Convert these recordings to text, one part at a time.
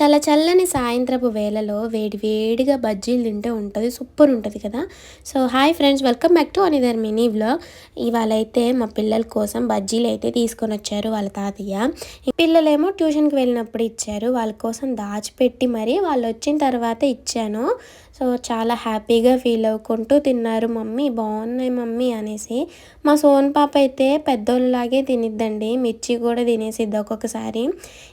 చల్ల చల్లని సాయంత్రపు వేళలో వేడి వేడిగా బజ్జీలు తింటే ఉంటుంది సూపర్ ఉంటుంది కదా. So hi friends welcome back to another mini vlog. ఇవాళ అయితే మా పిల్లల కోసం బజ్జీలు అయితే తీసుకొని వచ్చారు వాళ్ళ తాతయ్య. పిల్లలేమో ట్యూషన్కి వెళ్ళినప్పుడు ఇచ్చారు. వాళ్ళ కోసం దాచిపెట్టి మరి వాళ్ళు వచ్చిన తర్వాత ఇచ్చాను. సో చాలా హ్యాపీగా ఫీల్ అవ్వుకుంటూ తిన్నారు మమ్మీ. బాగున్నాయి మమ్మీ అనేసి. మా సోన్ పాప అయితే పెద్దోళ్ళలాగే తినిద్దండి. మిర్చి కూడా తినేసిద్ది ఒక్కొక్కసారి.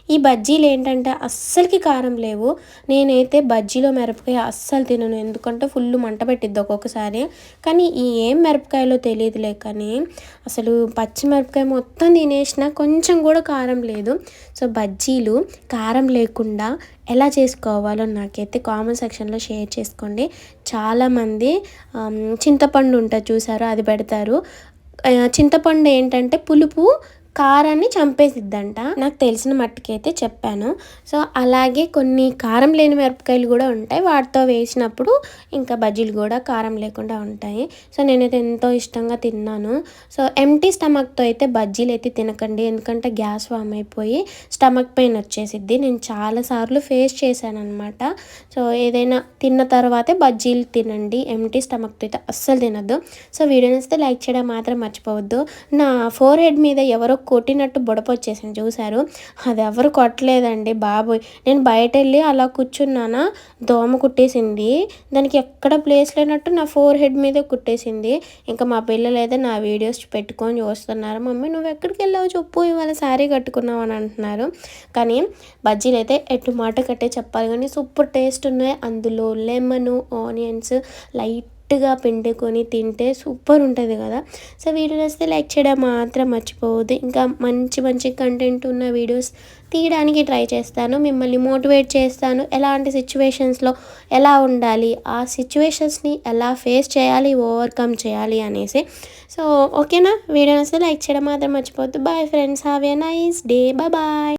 ఈ బజ్జీలు ఏంటంటే అస్సలు అస్సలకి కారం లేవు. నేనైతే బజ్జీలో మిరపకాయ అస్సలు తినను. ఎందుకంటే ఫుల్ మంట పెట్టిద్ది ఒక్కొక్కసారి. కానీ ఈ ఏం మిరపకాయలో తెలియదులే కానీ అసలు పచ్చిమిరపకాయ మొత్తం తినేసిన కొంచెం కూడా కారం లేదు. సో బజ్జీలు కారం లేకుండా ఎలా చేసుకోవాలో నాకైతే కామెంట్ సెక్షన్లో షేర్ చేసుకోండి. చాలామంది చింతపండు ఉంటుంది చూసారు అది పెడతారు. చింతపండు ఏంటంటే పులుపు కారాన్ని చంపేసిద్దంట. నాకు తెలిసిన మట్టుకైతే చెప్పాను. సో అలాగే కొన్ని కారం లేని మిరపకాయలు కూడా ఉంటాయి. వాటితో వేసినప్పుడు ఇంకా బజ్జీలు కూడా కారం లేకుండా ఉంటాయి. సో నేనైతే ఎంతో ఇష్టంగా తిన్నాను. సో ఎంటీ స్టమక్తో అయితే బజ్జీలు అయితే తినకండి. ఎందుకంటే గ్యాస్ వామ్ అయిపోయి స్టమక్ పెయిన్ వచ్చేసిద్ది. నేను చాలాసార్లు ఫేస్ చేశాను అనమాట సో ఏదైనా తిన్న తర్వాతే బజ్జీలు తినండి. ఎంటీ స్టమక్తో అయితే అస్సలు తినద్దు. సో వీడియో నచ్చితే లైక్ చేయడం మాత్రం మర్చిపోవద్దు. నా ఫోర్ హెడ్ మీద ఎవరో కొట్టినట్టు బుడపొచ్చేసింది చూశారు? అది ఎవరు కొట్టలేదండి బాబోయ్. నేను బయట వెళ్ళి అలా కూర్చున్నానా? దోమ కుట్టేసింది. దానికి ఎక్కడ ప్లేస్ లేనట్టు నా ఫోర్ హెడ్ మీదే కుట్టేసింది. ఇంకా మా పిల్లలు అయితే నా వీడియోస్ పెట్టుకొని చూస్తున్నారు. మమ్మీ నువ్వు ఎక్కడికి వెళ్ళావు? చెప్పు ఇవాళ శారీ కట్టుకున్నావు అని అంటున్నారు. కానీ బజ్జీలు అయితే ఎటు మాట కట్టే చెప్పాలి. కానీ సూపర్ టేస్ట్ ఉన్నాయి. అందులో లెమన్ ఆనియన్స్ లైట్ గట్టిగా పిండుకొని తింటే సూపర్ ఉంటుంది కదా. సో వీడియో వస్తే లైక్ చేయడం మాత్రం మర్చిపోవద్దు. ఇంకా మంచి మంచి కంటెంట్ ఉన్న వీడియోస్ తీయడానికి ట్రై చేస్తాను. మిమ్మల్ని మోటివేట్ చేస్తాను. ఎలాంటి సిచ్యువేషన్స్లో ఎలా ఉండాలి ఆ సిచ్యువేషన్స్ని ఎలా ఫేస్ చేయాలి ఓవర్కమ్ చేయాలి అనేసి. సో ఓకేనా వీడియో వస్తే లైక్ చేయడం మాత్రం మర్చిపోవద్దు. Bye friends have a nice day bye